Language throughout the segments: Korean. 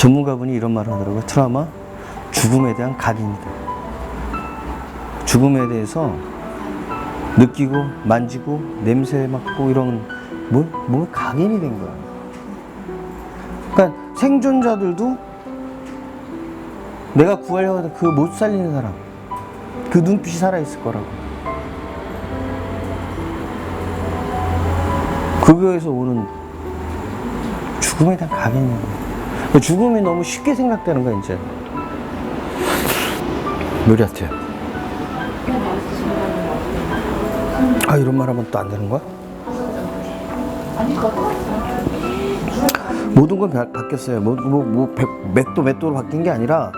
전문가분이 이런 말을 하더라고요. 트라우마, 죽음에 대한 각인이다. 죽음에 대해서 느끼고, 만지고, 냄새 맡고, 이런, 뭐, 뭐, 각인이 된 거야. 그러니까 생존자들도 내가 구하려고 하던 그 못 살리는 사람, 그 눈빛이 살아있을 거라고. 그거에서 오는 죽음에 대한 각인이야. 죽음이 너무 쉽게 생각되는 거야, 이제. 같아요. 아, 이런 말 하면 또 안 되는 거야? 모든 건 바, 바뀌었어요. 뭐, 뭐, 뭐, 백- 맷도 맷도로 바뀐 게 아니라,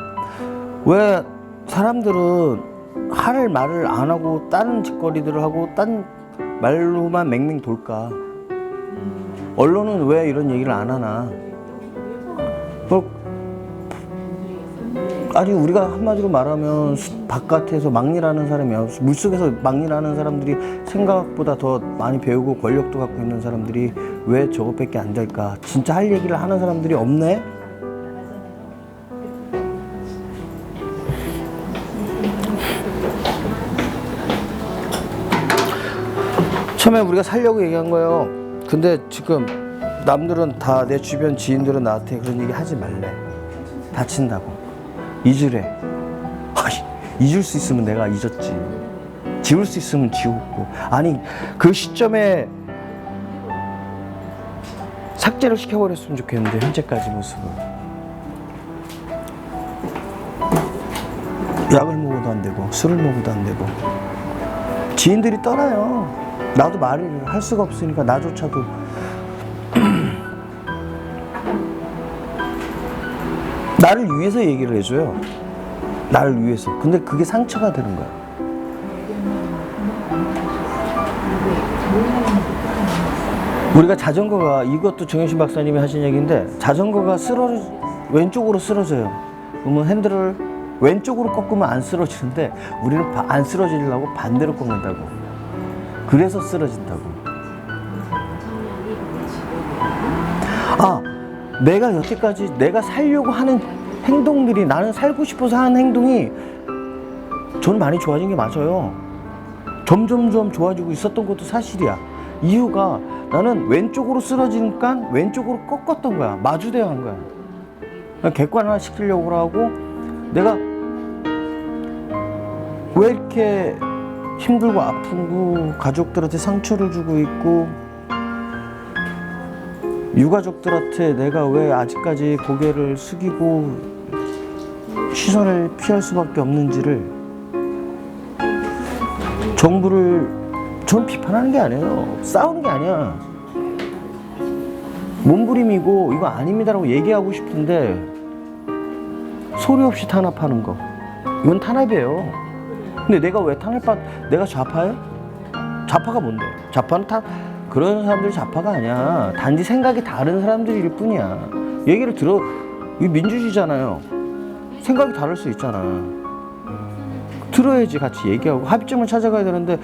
왜 사람들은 할 말을 안 하고 딴 짓거리들을 하고 딴 말로만 맹맹 돌까? 언론은 왜 이런 얘기를 안 하나? 뭐, 아니 우리가 한마디로 말하면 수- 바깥에서 막일하는 사람이야 물속에서 막일하는 사람들이 생각보다 더 많이 배우고 권력도 갖고 있는 사람들이 왜 저것밖에 안 될까? 진짜 할 얘기를 하는 사람들이 없네? 처음에 우리가 살려고 얘기한 거예요. 근데 지금 남들은 다 내 주변 지인들은 나한테 그런 얘기 하지 말래. 다친다고. 잊으래. 아이, 잊을 수 있으면 내가 잊었지. 지울 수 있으면 지웠고. 아니, 그 시점에 삭제를 시켜버렸으면 좋겠는데, 현재까지 모습을. 약을 먹어도 안 되고, 술을 먹어도 안 되고. 지인들이 떠나요. 나도 말을 할 수가 없으니까 나조차도 나를 위해서 얘기를 해줘요. 나를 위해서. 근데 그게 상처가 되는 거야. 우리가 자전거가 이것도 정현신 박사님이 하신 얘기인데 자전거가 쓰러 왼쪽으로 쓰러져요. 그러면 핸들을 왼쪽으로 꺾으면 안 쓰러지는데 우리는 바- 안 쓰러지려고 반대로 꺾는다고. 그래서 쓰러진다고. 아, 내가 여태까지 내가 살려고 하는 행동들이 나는 살고 싶어서 하는 행동이 저는 많이 좋아진 게 맞아요. 점점점 좋아지고 있었던 것도 사실이야. 이유가 나는 왼쪽으로 쓰러지니까 왼쪽으로 꺾었던 거야. 마주대한 거야. 그냥 객관화 시키려고 하고 내가 왜 이렇게 힘들고 아프고 가족들한테 상처를 주고 있고 유가족들한테 내가 왜 아직까지 고개를 숙이고 시선을 피할 수밖에 없는지를 정부를 전 비판하는 게 아니에요. 싸우는 게 아니야. 몸부림이고 이거 아닙니다라고 얘기하고 싶은데 소리 없이 탄압하는 거 이건 탄압이에요. 근데 내가 왜 탄압받? 내가 좌파예요? 좌파가 뭔데? 좌파는 다 그런 사람들이 좌파가 아니야. 단지 생각이 다른 사람들일 뿐이야. 얘기를 들어. 이 민주주의잖아요. 생각이 다를 수 있잖아. 들어야지 같이 얘기하고 합의점을 찾아가야 되는데